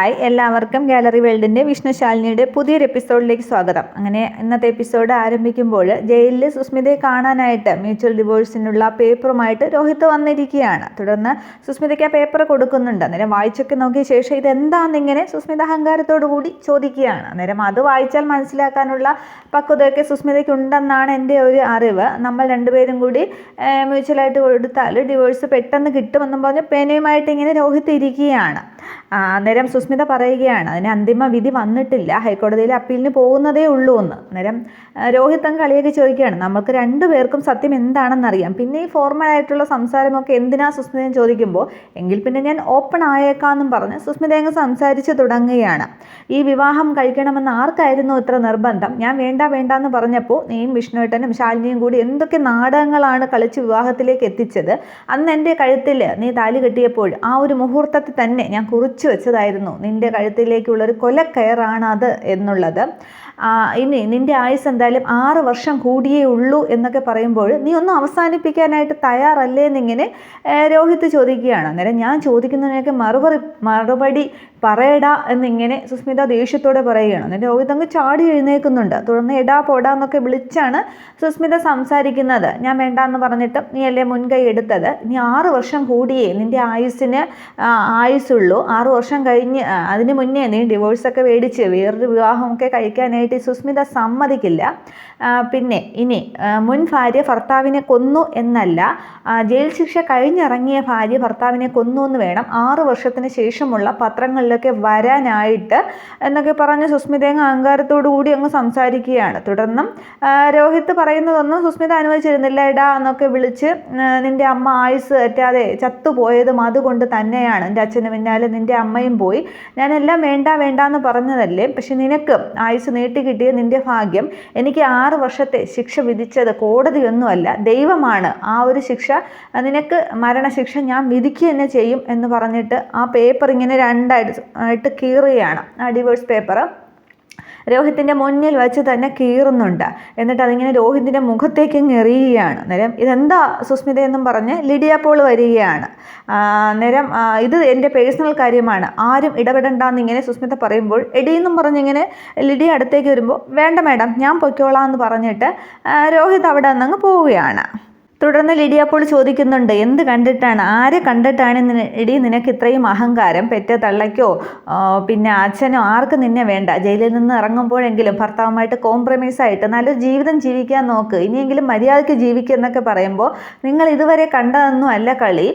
Hi എല്ലാവർക്കും gallery വേൾഡിന്റെ വിഷ്ണുശാലിനിയുടെ പുതിയൊരു എപ്പിസോഡിലേക്ക് സ്വാഗതം. അങ്ങനെ ഇന്നത്തെ എപ്പിസോഡ് ആരംഭിക്കുമ്പോൾ ജയിലിൽ സുസ്മിതയെ കാണാനായിട്ട് മ്യൂച്വൽ ഡിവോഴ്സിനുള്ള പേപ്പറുമായിട്ട് രോഹിത് വന്നിരിക്കുകയാണ്. തുടർന്ന് സുസ്മിതയ്ക്ക് ആ പേപ്പർ കൊടുക്കുന്നുണ്ട്. അന്നേരം വായിച്ചൊക്കെ നോക്കിയ ശേഷം ഇതെന്താണെന്നിങ്ങനെ സുസ്മിത കൂടി ചോദിക്കുകയാണ്. അന്നേരം അത് വായിച്ചാൽ മനസ്സിലാക്കാനുള്ള പക്വതയൊക്കെ സുസ്മിതയ്ക്ക് ഉണ്ടെന്നാണ് എന്റെ ഒരു അറിവ്. നമ്മൾ രണ്ടുപേരും കൂടി മ്യൂച്വലായിട്ട് കൊടുത്താൽ ഡിവോഴ്സ് പെട്ടെന്ന് കിട്ടുമെന്നും പറഞ്ഞ് പേനയുമായിട്ട് ഇങ്ങനെ രോഹിത് ഇരിക്കുകയാണ്. അന്നേരം അന്നേരം സുസ്മിത പറയുകയാണ്. അതിന് അന്തിമ വിധി വന്നിട്ടില്ല. ഹൈക്കോടതിയിൽ അപ്പീലിന് പോകുന്നതേ ഉള്ളൂ എന്ന്. അന്നേരം രോഹിത് അങ്ങ് കളിയൊക്കെ ചോദിക്കുകയാണ്. നമുക്ക് രണ്ടുപേർക്കും സത്യം എന്താണെന്നറിയാം. പിന്നെ ഈ ഫോർമൽ ആയിട്ടുള്ള സംസാരമൊക്കെ എന്തിനാ സുസ്മിത ചോദിക്കുമ്പോൾ എങ്കിൽ പിന്നെ ഞാൻ ഓപ്പൺ ആയേക്കാന്നും പറഞ്ഞ് സുസ്മിത അങ്ങ് സംസാരിച്ച് തുടങ്ങുകയാണ്. ഈ വിവാഹം കഴിക്കണമെന്ന് ആർക്കായിരുന്നു ഇത്ര നിർബന്ധം? ഞാൻ വേണ്ട വേണ്ട എന്ന് പറഞ്ഞപ്പോൾ നീയും വിഷ്ണുവേട്ടനും ശാലിനിയും കൂടി എന്തൊക്കെ നാടകങ്ങളാണ് കളിച്ച് വിവാഹത്തിലേക്ക് എത്തിച്ചത്? അന്ന് എന്റെ കഴുത്തിൽ നീ താലി കെട്ടിയപ്പോൾ ആ ഒരു മുഹൂർത്തത്തിൽ തന്നെ ഞാൻ കുറിച്ചു വെച്ചതായിരുന്നു. നിന്റെ കഴുത്തിലേക്കുള്ളൊരു കൊലക്കയറാണ് അത് എന്നുള്ളത് ഇനി നിന്റെ ആയുസ് എന്തായാലും ആറ് വർഷം കൂടിയേ ഉള്ളൂ എന്നൊക്കെ പറയുമ്പോൾ നീ ഒന്നും അവസാനിപ്പിക്കാനായിട്ട് തയ്യാറല്ലേ എന്നിങ്ങനെ രോഹിത് ചോദിക്കുകയാണ്. അന്നേരം ഞാൻ ചോദിക്കുന്നതിനൊക്കെ മറുപടി മറുപടി പറയടാ എന്നിങ്ങനെ സുസ്മിത ദേഷ്യത്തോടെ പറയുകയാണ്. എന്നിട്ട് രോഹിത് അങ്ങ് ചാടി എഴുന്നേൽക്കുന്നുണ്ട്. തുടർന്ന് എടാ പോടാ എന്നൊക്കെ വിളിച്ചാണ് സുസ്മിത സംസാരിക്കുന്നത്. ഞാൻ വേണ്ട എന്ന് പറഞ്ഞിട്ട് നീ അല്ലേ മുൻകൈ എടുത്തത്. നീ ആറ് വർഷം കൂടിയേ നിന്റെ ആയുസ്സിന് ആയുസ്സുള്ളൂ. ആറ് വർഷം കഴിഞ്ഞ് അതിന് മുന്നേ നീ ഡിവോഴ്സൊക്കെ മേടിച്ച് വേറൊരു വിവാഹമൊക്കെ കഴിക്കാനായിട്ട് സുസ്മിത സമ്മതിക്കില്ല. പിന്നെ ഇനി മുൻ ഭാര്യ ഭർത്താവിനെ കൊന്നു എന്നല്ല ജയിൽ ശിക്ഷ കഴിഞ്ഞിറങ്ങിയ ഭാര്യ ഭർത്താവിനെ കൊന്നു എന്ന് വേണം ആറ് വർഷത്തിന് ശേഷമുള്ള പത്രങ്ങളിലൊക്കെ വരാനായിട്ട് എന്നൊക്കെ പറഞ്ഞ് സുസ്മിത അങ്ങ് അഹങ്കാരത്തോടു കൂടി അങ്ങ് സംസാരിക്കുകയാണ്. തുടർന്നും രോഹിത് പറയുന്നതൊന്നും സുസ്മിത അനുവദിച്ചിരുന്നില്ല എടാ എന്നൊക്കെ വിളിച്ച് നിന്റെ അമ്മ ആയുസ് തെറ്റാതെ ചത്തുപോയതും അതുകൊണ്ട് തന്നെയാണ്. എന്റെ അച്ഛന് പിന്നാലെ നിന്റെ അമ്മയും പോയി. ഞാനെല്ലാം വേണ്ട വേണ്ട എന്ന് പറഞ്ഞതല്ലേ? പക്ഷെ നിനക്ക് ആയുസ് നീട്ടി കിട്ടിയ നിന്റെ ഭാഗ്യം എനിക്ക് ആറ് വർഷത്തെ ശിക്ഷ വിധിച്ചത് കോടതിയൊന്നുമല്ല. ദൈവമാണ് ആ ഒരു ശിക്ഷ. നിനക്ക് മരണശിക്ഷ ഞാൻ വിധിക്കുക തന്നെ ചെയ്യും എന്ന് പറഞ്ഞിട്ട് ആ പേപ്പർ ഇങ്ങനെ രണ്ടായിട്ട് ആയിട്ട് കീറുകയാണ്. ആ ഡിവോഴ്സ് പേപ്പർ രോഹിത്തിന്റെ മുന്നിൽ വെച്ച് തന്നെ കീറുന്നുണ്ട്. എന്നിട്ട് അതിങ്ങനെ രോഹിത്തിന്റെ മുഖത്തേക്ക് എറിയുകയാണ്. അന്നേരം ഇതെന്താ സുസ്മിത എന്നും പറഞ്ഞ് ലിഡിയ പോൾ വരികയാണ്. അന്നേരം ഇത് എന്റെ പേഴ്സണൽ കാര്യമാണ്. ആരും ഇടപെടണ്ടെന്ന് ഇങ്ങനെ സുസ്മിത പറയുമ്പോൾ എടിയെന്നും പറഞ്ഞിങ്ങനെ ലിഡി അടുത്തേക്ക് വരുമ്പോൾ വേണ്ട മാഡം ഞാൻ പൊയ്ക്കോളാം എന്ന് പറഞ്ഞിട്ട് രോഹിത് അവിടെ നിന്നങ്ങ് പോവുകയാണ്. തുടർന്ന് ലിഡിയ പോൾ ചോദിക്കുന്നുണ്ട് എന്ത് കണ്ടിട്ടാണ്? ആരെ കണ്ടിട്ടാണ് ഇടി നിനക്ക് ഇത്രയും അഹങ്കാരം? പെറ്റ തള്ളയ്ക്കോ? പിന്നെ അച്ഛനോ? ആർക്ക് നിന്നെ വേണ്ട? ജയിലിൽ നിന്ന് ഇറങ്ങുമ്പോഴെങ്കിലും ഭർത്താവുമായിട്ട് കോംപ്രമൈസ് ആയിട്ട് നല്ലൊരു ജീവിതം ജീവിക്കാൻ നോക്ക്. ഇനിയെങ്കിലും മര്യാദയ്ക്ക് ജീവിക്കുക എന്നൊക്കെ പറയുമ്പോൾ നിങ്ങൾ ഇതുവരെ കണ്ടതൊന്നും അല്ല കളി.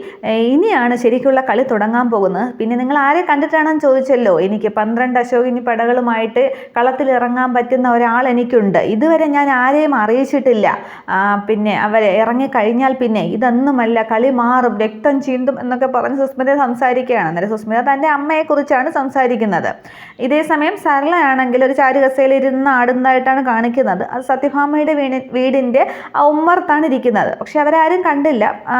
ഇനിയാണ് ശരിക്കുള്ള കളി തുടങ്ങാൻ പോകുന്നത്. പിന്നെ നിങ്ങൾ ആരെ കണ്ടിട്ടാണെന്ന് ചോദിച്ചല്ലോ? എനിക്ക് പന്ത്രണ്ട് അശോകിനി പടകളുമായിട്ട് കളത്തിൽ ഇറങ്ങാൻ പറ്റുന്ന ഒരാൾ എനിക്കുണ്ട്. ഇതുവരെ ഞാൻ ആരെയും അറിയിച്ചിട്ടില്ല. പിന്നെ അവരെ ഇറങ്ങി കഴിഞ്ഞാൽ പിന്നെ ഇതൊന്നുമല്ല കളി മാറും രക്തം ചീന്തും എന്നൊക്കെ പറഞ്ഞ് സുസ്മിത സംസാരിക്കുകയാണ്. അന്നേരം സുസ്മിത തന്റെ അമ്മയെക്കുറിച്ചാണ് സംസാരിക്കുന്നത്. ഇതേ സമയം സരളയാണെങ്കിൽ ഒരു ചാരുകസയിൽ ഇരുന്ന് ആടുന്നതായിട്ടാണ് കാണിക്കുന്നത്. അത് സത്യഭാമയുടെ വീടി വീടിന്റെ ആ ഉമ്മറത്താണ് ഇരിക്കുന്നത്. പക്ഷെ അവരാരും കണ്ടില്ല. ആ,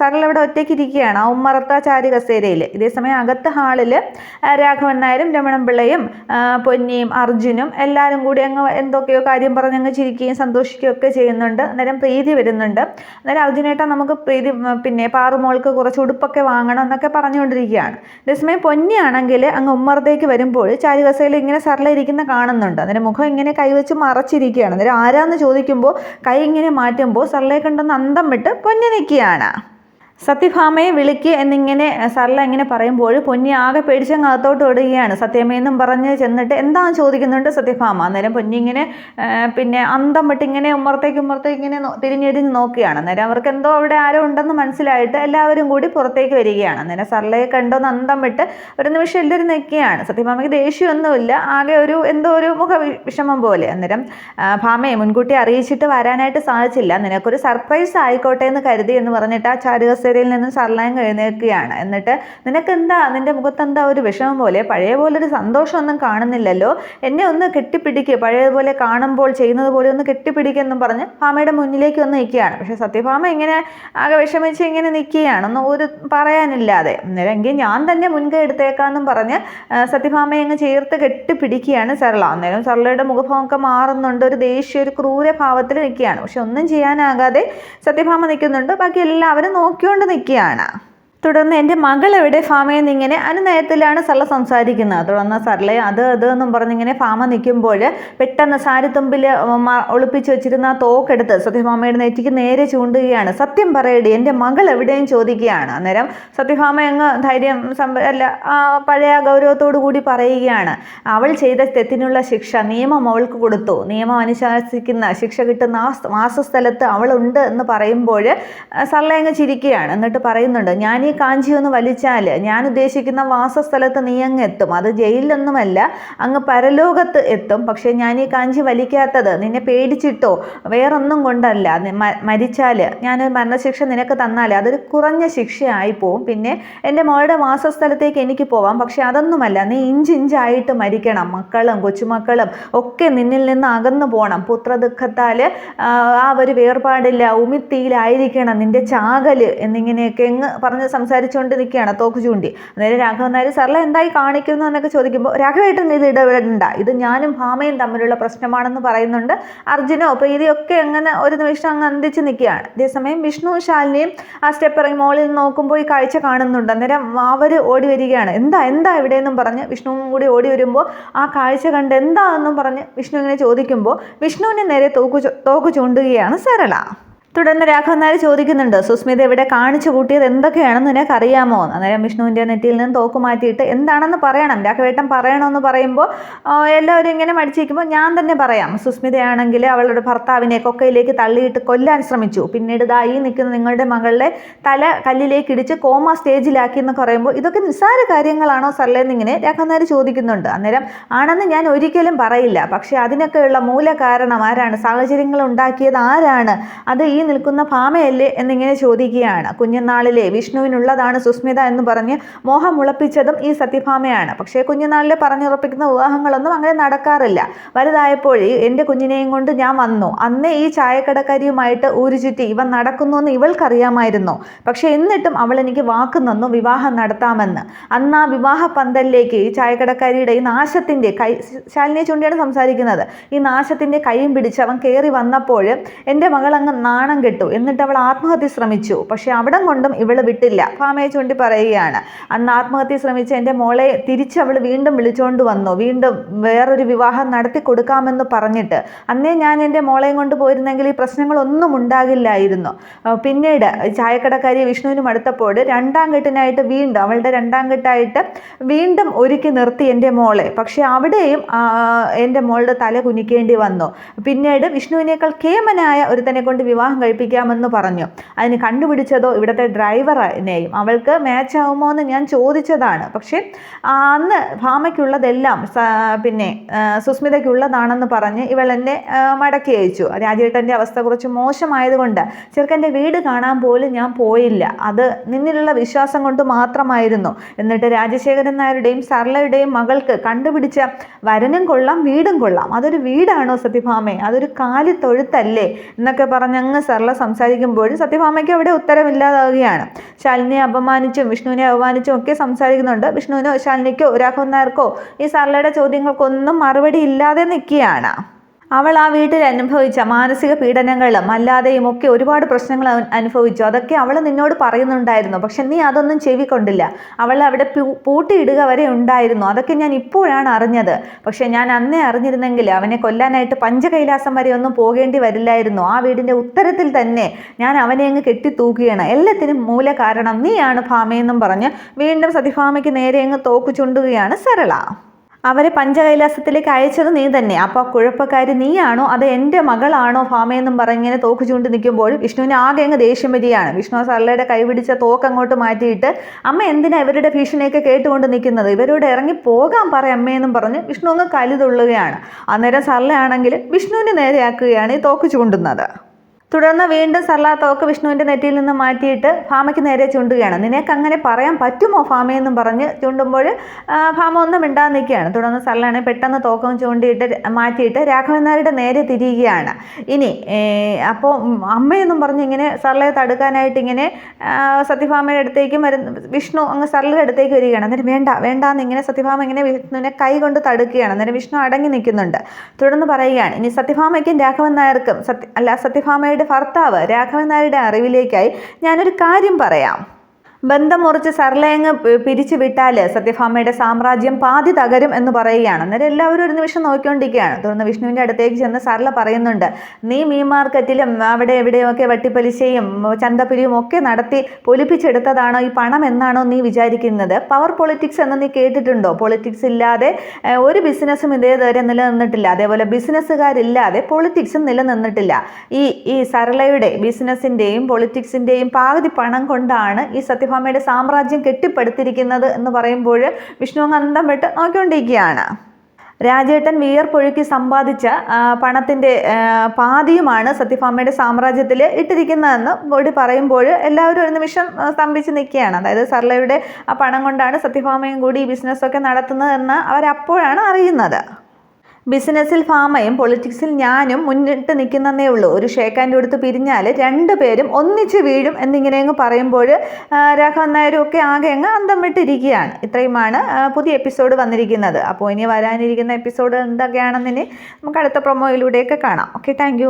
സരള ഇവിടെ ഒറ്റയ്ക്ക് ഇരിക്കുകയാണ് ആ ഉമ്മറത്ത ചാരുകസേരയിൽ. ഇതേസമയം അകത്ത് ഹാളിൽ രാഘവൻ നായരും രമണൻ പിള്ളയും പൊന്നിയും അർജുനും എല്ലാവരും കൂടി അങ്ങ് എന്തൊക്കെയോ കാര്യം പറഞ്ഞ് അങ്ങ് ചിരിക്കുകയും സന്തോഷിക്കുകയും ഒക്കെ ചെയ്യുന്നുണ്ട്. അന്നേരം പ്രീതി വരുന്നുണ്ട്. അന്നേരം അർജുനേട്ടാ നമുക്ക് ഇത് പിന്നെ പാറുമോൾക്ക് കുറച്ച് ഉടുപ്പൊക്കെ വാങ്ങണം എന്നൊക്കെ പറഞ്ഞുകൊണ്ടിരിക്കുകയാണ്. അതേസമയം പൊന്നിയാണെങ്കിൽ അങ്ങ് ഉമ്മറത്തേക്ക് വരുമ്പോൾ ചാരുകസയിൽ ഇങ്ങനെ സർല ഇരിക്കുന്ന കാണുന്നുണ്ട്. അന്നേരം മുഖം ഇങ്ങനെ കൈവച്ച് മറച്ചിരിക്കുകയാണ്. അന്നേരം ആരാന്ന് ചോദിക്കുമ്പോൾ കൈ ഇങ്ങനെ മാറ്റുമ്പോൾ സരളയെ കണ്ടെന്ന് അന്തം വിട്ട് പൊന്നി നിൽക്കുകയാണ്. സത്യഭാമയെ വിളിക്ക് എന്നിങ്ങനെ സരള ഇങ്ങനെ പറയുമ്പോൾ പൊന്നി ആകെ പേടിച്ചങ്ങ് അകത്തോട്ട് ഓടുകയാണ്. സത്യമേന്നും പറഞ്ഞ് ചെന്നിട്ട് എന്താണെന്ന് ചോദിക്കുന്നുണ്ട് സത്യഭാമ? അന്നേരം പൊന്നി ഇങ്ങനെ പിന്നെ അന്തം വിട്ട് ഇങ്ങനെ ഉമ്മറത്തേക്ക് ഉമ്മറത്തേക്ക് ഇങ്ങനെ തിരിഞ്ഞിരിഞ്ഞ് നോക്കുകയാണ്. അന്നേരം അവർക്ക് എന്തോ അവിടെ ആരോ ഉണ്ടെന്ന് മനസ്സിലായിട്ട് എല്ലാവരും കൂടി പുറത്തേക്ക് വരികയാണ്. അന്നേരം സരളയെ കണ്ടോന്ന് അന്തം വിട്ട് ഒരു നിമിഷം എല്ലാവരും നിൽക്കുകയാണ്. സത്യഭാമയ്ക്ക് ദേഷ്യമൊന്നുമില്ല. ആകെ ഒരു എന്തോ ഒരു മുഖ വിഷമം പോലെ. അന്നേരം ഭാമയെ മുൻകൂട്ടി അറിയിച്ചിട്ട് വരാനായിട്ട് സാധിച്ചില്ല. നിനക്കൊരു സർപ്രൈസ് ആയിക്കോട്ടെ എന്ന് കരുതി എന്ന് പറഞ്ഞിട്ട് ആ ചാരുകസേരയിൽ നിന്ന് സർലായം എഴുന്നേൽക്കുകയാണ്. എന്നിട്ട് നിനക്ക് എന്താ നിന്റെ മുഖത്ത് എന്താ ഒരു വിഷമം പോലെ? പഴയ പോലെ ഒരു സന്തോഷമൊന്നും കാണുന്നില്ലല്ലോ. എന്നെ ഒന്ന് കെട്ടിപ്പിടിക്കുക പഴയതുപോലെ കാണുമ്പോൾ ചെയ്യുന്നത് പോലെ ഒന്ന് കെട്ടിപ്പിടിക്കെന്നും പറഞ്ഞ് ഭാമയുടെ മുന്നിലേക്ക് വന്ന് നിൽക്കുകയാണ്. പക്ഷെ സത്യഭാമ ഇങ്ങനെ ആകെ വിഷമിച്ച് ഇങ്ങനെ നിൽക്കുകയാണ്. ഒന്നും ഒരു പറയാനില്ലാതെ. അന്നേരമെങ്കിൽ ഞാൻ തന്നെ മുൻകൈ എടുത്തേക്കാന്നും പറഞ്ഞ് സത്യഭാമയെ അങ്ങ് ചേർത്ത് കെട്ടിപ്പിടിക്കുകയാണ് സരള. അന്നേരം സരളയുടെ മുഖഭാവമൊക്കെ മാറുന്നുണ്ട്. ഒരു ദേഷ്യ ഒരു ക്രൂരഭാവത്തിൽ നിൽക്കുകയാണ്. പക്ഷെ ഒന്നും ചെയ്യാനാകാതെ സത്യഭാമ നിൽക്കുന്നുണ്ട്. ബാക്കി എല്ലാവരും നോക്കിക്കൊണ്ട് നിൽക്കുകയാണ്. തുടർന്ന് എന്റെ മകൾ എവിടെ? ഫാമയെന്ന് ഇങ്ങനെ അനുനയത്തിലാണ് സർല സംസാരിക്കുന്നത്. തുടർന്ന് സർലെ അത് അത് എന്നും പറഞ്ഞിങ്ങനെ ഫാമ നിൽക്കുമ്പോൾ പെട്ടെന്ന് സാരിത്തുമ്പിൽ ഒളിപ്പിച്ച് വെച്ചിരുന്ന ആ തോക്കെടുത്ത് സത്യഭാമയുടെ നെറ്റിക്ക് നേരെ ചൂണ്ടുകയാണ്. സത്യം പറയടി എന്റെ മകൾ എവിടെയും ചോദിക്കുകയാണ്. അന്നേരം സത്യഭാമ അങ്ങ് ധൈര്യം അല്ല പഴയ ഗൗരവത്തോടു കൂടി പറയുകയാണ്. അവൾ ചെയ്ത തെറ്റിനുള്ള ശിക്ഷ നിയമം അവൾക്ക് കൊടുത്തു. നിയമം അനുശാസിക്കുന്ന ശിക്ഷ കിട്ടുന്ന ആ വാസസ്ഥലത്ത് അവളുണ്ട് എന്ന് പറയുമ്പോൾ സർല അങ്ങ് ചിരിക്കുകയാണ്. എന്നിട്ട് പറയുന്നുണ്ട് ഞാൻ ഈ കാഞ്ചി ഒന്ന് വലിച്ചാൽ ഞാൻ ഉദ്ദേശിക്കുന്ന വാസസ്ഥലത്ത് നീ അങ്ങ് എത്തും. അത് ജയിലിലൊന്നുമല്ല അങ്ങ് പരലോകത്ത് എത്തും. പക്ഷേ ഞാൻ ഈ കാഞ്ചി വലിക്കാത്തത് നിന്നെ പേടിച്ചിട്ടോ? വേറൊന്നും കൊണ്ടല്ല. മരിച്ചാൽ ഞാൻ മരണശിക്ഷ നിനക്ക് തന്നാൽ അതൊരു കുറഞ്ഞ ശിക്ഷയായി പോവും. പിന്നെ എന്റെ മോളുടെ വാസസ്ഥലത്തേക്ക് എനിക്ക് പോവാം. പക്ഷെ അതൊന്നുമല്ല നീ ഇഞ്ചിഞ്ചായിട്ട് മരിക്കണം. മക്കളും കൊച്ചുമക്കളും ഒക്കെ നിന്നിൽ നിന്ന് അകന്നു പോകണം പുത്രദുഃഖത്താൽ ആ ഒരു വേർപാടില്ല ഉമിത്തിയിലായിരിക്കണം നിന്റെ ചാകൽ എന്നിങ്ങനെയൊക്കെ എങ്ങ് പറഞ്ഞ് സംസാരിച്ചുകൊണ്ട് നിൽക്കുകയാണ് തോക്ക് ചൂണ്ടി. അന്നേരം രാഘവൻ നായർ സർല എന്തായി കാണിക്കുന്നു? എന്നൊക്കെ ചോദിക്കുമ്പോൾ രാഘവേട്ടൻ ഇത് ഇടപെടണ്ട. ഇത് ഞാനും ഭാമയും തമ്മിലുള്ള പ്രശ്നമാണെന്ന് പറയുന്നുണ്ട്. അർജുനോ പ്രീതിയൊക്കെ എങ്ങനെ ഒരു നിമിഷം അങ്ങ് അന്തിച്ച് നിൽക്കുകയാണ്. അതേസമയം വിഷ്ണു ശാലിനിയും ആ സ്റ്റെപ്പ് ഇറങ്ങി മോളിൽ നോക്കുമ്പോൾ ഈ കാഴ്ച കാണുന്നുണ്ട്. അന്നേരം അവർ ഓടി വരികയാണ്. എന്താ എന്താ എവിടെയെന്നും പറഞ്ഞ്? വിഷ്ണുവും കൂടി ഓടി വരുമ്പോൾ ആ കാഴ്ച കണ്ട് എന്താണെന്നും പറഞ്ഞ് വിഷ്ണു ഇങ്ങനെ ചോദിക്കുമ്പോൾ വിഷ്ണുവിനെ നേരെ തോക്ക് തോക്ക് ചൂണ്ടുകയാണ് സരള. തുടർന്ന് രാഘവൻ നായർ ചോദിക്കുന്നുണ്ട് സുസ്മിത ഇവിടെ കാണിച്ചു കൂട്ടിയത് എന്തൊക്കെയാണെന്ന് നിനക്ക് അറിയാമോ അന്നേരം വിഷ്ണുവിന്റെ നെറ്റിയിൽ നിന്ന് തോക്ക് മാറ്റിയിട്ട് എന്താണെന്ന് പറയണം രാഘവേട്ടൻ പറയണമെന്ന് പറയുമ്പോൾ എല്ലാവരും ഇങ്ങനെ മടിച്ചിരിക്കുമ്പോൾ ഞാൻ തന്നെ പറയാം. സുസ്മിതയാണെങ്കിൽ അവളുടെ ഭർത്താവിനെ കൊക്കയിലേക്ക് തള്ളിയിട്ട് കൊല്ലാൻ ശ്രമിച്ചു. പിന്നീട് ഇതായി നിൽക്കുന്ന നിങ്ങളുടെ മകളുടെ തല കല്ലിലേക്ക് ഇടിച്ച് കോമ സ്റ്റേജിലാക്കി എന്ന് പറയുമ്പോൾ ഇതൊക്കെ നിസ്സാര കാര്യങ്ങളാണോ സർലേന്ന് ഇങ്ങനെ രാഘവൻ നായർ ചോദിക്കുന്നുണ്ട്. അന്നേരം ആണെന്ന് ഞാൻ ഒരിക്കലും പറയില്ല. പക്ഷേ അതിനൊക്കെയുള്ള മൂല കാരണം ആരാണ്? സാഹചര്യങ്ങൾ ഉണ്ടാക്കിയത് ആരാണ്? അത് ഈ നിൽക്കുന്ന ഭാമയല്ലേ എന്നിങ്ങനെ ചോദിക്കുകയാണ്. കുഞ്ഞുനാളിലെ വിഷ്ണുവിനുള്ളതാണ് സുസ്മിത എന്ന് പറഞ്ഞ് മോഹം മുളപ്പിച്ചതും ഈ സത്യഭാമയാണ്. പക്ഷേ കുഞ്ഞുനാളിലെ പറഞ്ഞുറപ്പിക്കുന്ന വിവാഹങ്ങളൊന്നും അങ്ങനെ നടക്കാറില്ല. വലുതായപ്പോഴേ എന്റെ കുഞ്ഞിനെയും കൊണ്ട് ഞാൻ വന്നു. അന്നേ ഈ ചായക്കടക്കാരിയുമായിട്ട് ഊരുചുറ്റി ഇവൻ നടക്കുന്നു എന്ന് ഇവൾക്കറിയാമായിരുന്നു. പക്ഷേ എന്നിട്ടും അവൾ എനിക്ക് വാക്ക് നിന്നു വിവാഹം നടത്താമെന്ന്. അന്ന് ആ വിവാഹ പന്തലിലേക്ക് ഈ ചായക്കടക്കാരിയുടെ ഈ നാശത്തിന്റെ കൈ ശാലിനിയെ ചൂണ്ടിയാണ് സംസാരിക്കുന്നത്. ഈ നാശത്തിന്റെ കൈയും പിടിച്ച് അവൻ കയറി വന്നപ്പോൾ എന്റെ മകൾ അങ്ങ് നാണം നാണം കെട്ടു. എന്നിട്ട് അവൾ ആത്മഹത്യ ശ്രമിച്ചു. പക്ഷെ അവിടം കൊണ്ടും ഇവൾ വിട്ടില്ല. ഭാമയെ ചൂണ്ടി പറയുകയാണ്. അന്ന് ആത്മഹത്യ ശ്രമിച്ച എന്റെ മോളെ തിരിച്ച് അവൾ വീണ്ടും വിളിച്ചുകൊണ്ട് വന്നു. വീണ്ടും വേറൊരു വിവാഹം നടത്തി കൊടുക്കാമെന്ന് പറഞ്ഞിട്ട്. അന്നേ ഞാൻ എന്റെ മോളെയും കൊണ്ട് പോയിരുന്നെങ്കിൽ ഈ പ്രശ്നങ്ങളൊന്നും ഉണ്ടാകില്ലായിരുന്നു. പിന്നീട് ചായക്കടക്കാരി വിഷ്ണുവിനും അടുത്തപ്പോൾ രണ്ടാം കെട്ടിനായിട്ട് വീണ്ടും അവളുടെ രണ്ടാം കെട്ടായിട്ട് വീണ്ടും ഒരുക്കി നിർത്തി എന്റെ മോളെ. പക്ഷെ അവിടെയും എന്റെ മോളുടെ തല കുനിക്കേണ്ടി വന്നു. പിന്നീട് വിഷ്ണുവിനേക്കാൾ കേമനായ ഒരുത്തനെ കൊണ്ട് വിവാഹം കഴിപ്പിക്കാമെന്ന് പറഞ്ഞു. അതിന് കണ്ടുപിടിച്ചതോ ഇവിടുത്തെ ഡ്രൈവറിനെയും അവൾക്ക് മാച്ച് ആവുമോ എന്ന് ഞാൻ ചോദിച്ചതാണ്. പക്ഷേ അന്ന് ഭാമയ്ക്കുള്ളതെല്ലാം പിന്നെ സുസ്മിതയ്ക്കുള്ളതാണെന്ന് പറഞ്ഞ് ഇവൾ എന്നെ മടക്കി അയച്ചു. രാജേട്ടന്റെ അവസ്ഥ കുറച്ച് മോശമായതുകൊണ്ട് ചെറുക്കന്റെ വീട് കാണാൻ പോലും ഞാൻ പോയില്ല. അത് നിന്നിലുള്ള വിശ്വാസം കൊണ്ട് മാത്രമായിരുന്നു. എന്നിട്ട് രാജശേഖരൻ നായരുടെയും സർലയുടെയും മകൾക്ക് കണ്ടുപിടിച്ച വരനും കൊള്ളാം വീടും കൊള്ളാം. അതൊരു വീടാണോ സത്യഭാമേ? അതൊരു കാലി തൊഴുത്തല്ലേ? എന്നൊക്കെ പറഞ്ഞങ്ങ് സർല സംസാരിക്കുമ്പോൾ സത്യഭാമയ്ക്ക് അവിടെ ഉത്തരമില്ലാതാവുകയാണ്. ശാലിനിയെ അപമാനിച്ചും വിഷ്ണുവിനെ അപമാനിച്ചും ഒക്കെ സംസാരിക്കുന്നുണ്ട്. വിഷ്ണുവിനോ ശാലിനിക്കോ രാഘവൻ നായർക്കോ ഈ സർലയുടെ ചോദ്യങ്ങൾക്കൊന്നും മറുപടി ഇല്ലാതെ നിൽക്കുകയാണ്. അവൾ ആ വീട്ടിൽ അനുഭവിച്ച മാനസിക പീഡനങ്ങളും അല്ലാതെയും ഒക്കെ ഒരുപാട് പ്രശ്നങ്ങൾ അനുഭവിച്ചു. അതൊക്കെ അവൾ നിന്നോട് പറയുന്നുണ്ടായിരുന്നു. പക്ഷെ നീ അതൊന്നും ചെവിക്കൊണ്ടില്ല. അവൾ അവിടെ പൂട്ടിയിടുക വരെ ഉണ്ടായിരുന്നു. അതൊക്കെ ഞാൻ ഇപ്പോഴാണ് അറിഞ്ഞത്. പക്ഷെ ഞാൻ അന്നേ അറിഞ്ഞിരുന്നെങ്കിൽ അവനെ കൊല്ലാനായിട്ട് പഞ്ചകൈലാസം വരെ ഒന്നും പോകേണ്ടി വരില്ലായിരുന്നു. ആ വീടിന്റെ ഉത്തരത്തിൽ തന്നെ ഞാൻ അവനെ അങ്ങ് കെട്ടിത്തൂക്കുകയാണ്. എല്ലാത്തിനും മൂല കാരണം നീയാണ് ഭാമയെന്നും പറഞ്ഞ് വീണ്ടും സതിഭാമയ്ക്ക് നേരെ അങ്ങ് തോക്കു ചുണ്ടുകയാണ് സരള. അവരെ പഞ്ചകൈലാസത്തിലേക്ക് അയച്ചത് നീ തന്നെ. അപ്പോൾ കുഴപ്പക്കാരി നീയാണോ? അത് എന്റെ മകളാണോ? ഭാമയെന്നും പറഞ്ഞിങ്ങനെ തോക്ക് ചൂണ്ടി നിൽക്കുമ്പോൾ വിഷ്ണുവിന് ആകെ അങ്ങ് ദേഷ്യം വരികയാണ്. വിഷ്ണു സർലയുടെ കൈപിടിച്ച തോക്ക് അങ്ങോട്ട് മാറ്റിയിട്ട് അമ്മ എന്തിനാ ഇവരുടെ ഭീഷണിയൊക്കെ കേട്ടുകൊണ്ട് നിൽക്കുന്നത്? ഇവരോട് ഇറങ്ങി പോകാൻ പറ അമ്മയെന്നും പറഞ്ഞ് വിഷ്ണു അങ്ങ് കലിതുള്ളുകയാണ്. അന്നേരം സർലയാണെങ്കിൽ വിഷ്ണുവിനെ നേരെയാക്കുകയാണ് ഈ തോക്ക് ചൂണ്ടുന്നത്. തുടർന്ന് വീണ്ടും സർല തോക്ക് വിഷ്ണുവിന്റെ നെറ്റിയിൽ നിന്ന് മാറ്റിയിട്ട് ഭാമയ്ക്ക് നേരെ ചുണ്ടുകയാണ്. നിനക്ക് അങ്ങനെ പറയാൻ പറ്റുമോ ഭാമയെന്നും പറഞ്ഞ് ചുണ്ടുമ്പോൾ ഭാമ ഒന്നും മിണ്ടാതെ നിൽക്കുകയാണ്. തുടർന്ന് സർലാണെ പെട്ടെന്ന് തോക്കം ചൂണ്ടിയിട്ട് മാറ്റിയിട്ട് രാഘവൻ നായരുടെ നേരെ തിരിയുകയാണ്. ഇനി അപ്പോൾ അമ്മയെന്നും പറഞ്ഞ് ഇങ്ങനെ സർലയെ തടുക്കാനായിട്ട് ഇങ്ങനെ സത്യഭാമയുടെ അടുത്തേക്കും വരുന്ന വിഷ്ണു അങ്ങ് സർലയുടെ അടുത്തേക്ക് വരികയാണ്. അന്നേരം വേണ്ട വേണ്ട എന്നിങ്ങനെ സത്യഭാമ ഇങ്ങനെ വിഷ്ണുവിനെ കൈ കൊണ്ട് തടുക്കുകയാണ്. അന്നേരം വിഷ്ണു അടങ്ങി നിൽക്കുന്നുണ്ട്. തുടർന്ന് പറയുകയാണ് ഇനി സത്യഭാമയ്ക്കും രാഘവൻ നായർക്കും സത്യ അല്ല സത്യഭാമയുടെ ഭർത്താവ് രാഘവൻ നായരുടെ അറിവിലേക്കായി ഞാനൊരു കാര്യം പറയാം. ബന്ധം മുറിച്ച് സർലയങ്ങ് പിരിച്ചു വിട്ടാൽ സത്യഭാമയുടെ സാമ്രാജ്യം പാതി തകരും എന്ന് പറയുകയാണ്. അന്നേരം എല്ലാവരും ഒരു നിമിഷം നോക്കിക്കൊണ്ടിരിക്കുകയാണ്. തുടർന്ന് വിഷ്ണുവിന്റെ അടുത്തേക്ക് ചെന്ന് സർല പറയുന്നുണ്ട് നീ മീൻ മാർക്കറ്റിലും അവിടെ എവിടെയൊക്കെ വട്ടിപ്പലിശയും ചന്തപ്പിരിയും ഒക്കെ നടത്തി പൊലിപ്പിച്ചെടുത്തതാണോ? ഈ പണം എന്നാണോ നീ വിചാരിക്കുന്നത്? പവർ പൊളിറ്റിക്സ് എന്ന് നീ കേട്ടിട്ടുണ്ടോ? പൊളിറ്റിക്സ് ഇല്ലാതെ ഒരു ബിസിനസ്സും ഇതേവരെ നിലനിന്നിട്ടില്ല. അതേപോലെ ബിസിനസ്സുകാരില്ലാതെ പൊളിറ്റിക്സും നിലനിന്നിട്ടില്ല. ഈ ഈ സർലയുടെ ബിസിനസ്സിന്റെയും പൊളിറ്റിക്സിന്റെയും പാതി പണം കൊണ്ടാണ് ഈ സത്യഭാമയുടെ സാമ്രാജ്യം കെട്ടിപ്പടുത്തിരിക്കുന്നത് എന്ന് പറയുമ്പോൾ വിഷ്ണു അങ്ങ് അന്തം വിട്ട് നോക്കിക്കൊണ്ടിരിക്കുകയാണ്. രാജേട്ടൻ വിയർപ്പൊഴുക്കി സമ്പാദിച്ച പണത്തിന്റെ പാതിയുമാണ് സത്യഭാമയുടെ സാമ്രാജ്യത്തിൽ ഇട്ടിരിക്കുന്നതെന്ന് കൂടി പറയുമ്പോൾ എല്ലാവരും ഒരു നിമിഷം സ്തംഭിച്ച് നിൽക്കുകയാണ്. അതായത് സർലയുടെ ആ പണം കൊണ്ടാണ് സത്യഭാമയും കൂടി ഈ ബിസിനസ്സൊക്കെ നടത്തുന്നതെന്ന് അവരപ്പോഴാണ് അറിയുന്നത്. ബിസിനസ്സിൽ ഫാമയും പൊളിറ്റിക്സിൽ ഞാനും മുന്നിട്ട് നിൽക്കുന്നതേ ഉള്ളൂ. ഒരു ഷേക്കാന്റെ അടുത്ത് പിരിഞ്ഞാൽ രണ്ട് പേരും ഒന്നിച്ച് വീഴും എന്നിങ്ങനെ അങ്ങ് പറയുമ്പോൾ രാഘവൻ നായരും ഒക്കെ ആകെ അങ്ങ് അന്തം വിട്ടിരിക്കുകയാണ്. ഇത്രയുമാണ് പുതിയ എപ്പിസോഡ് വന്നിരിക്കുന്നത്. അപ്പോൾ ഇനി വരാനിരിക്കുന്ന എപ്പിസോഡ് എന്തൊക്കെയാണെന്നിനി നമുക്ക് അടുത്ത പ്രൊമോയിലൂടെയൊക്കെ കാണാം. Okay thank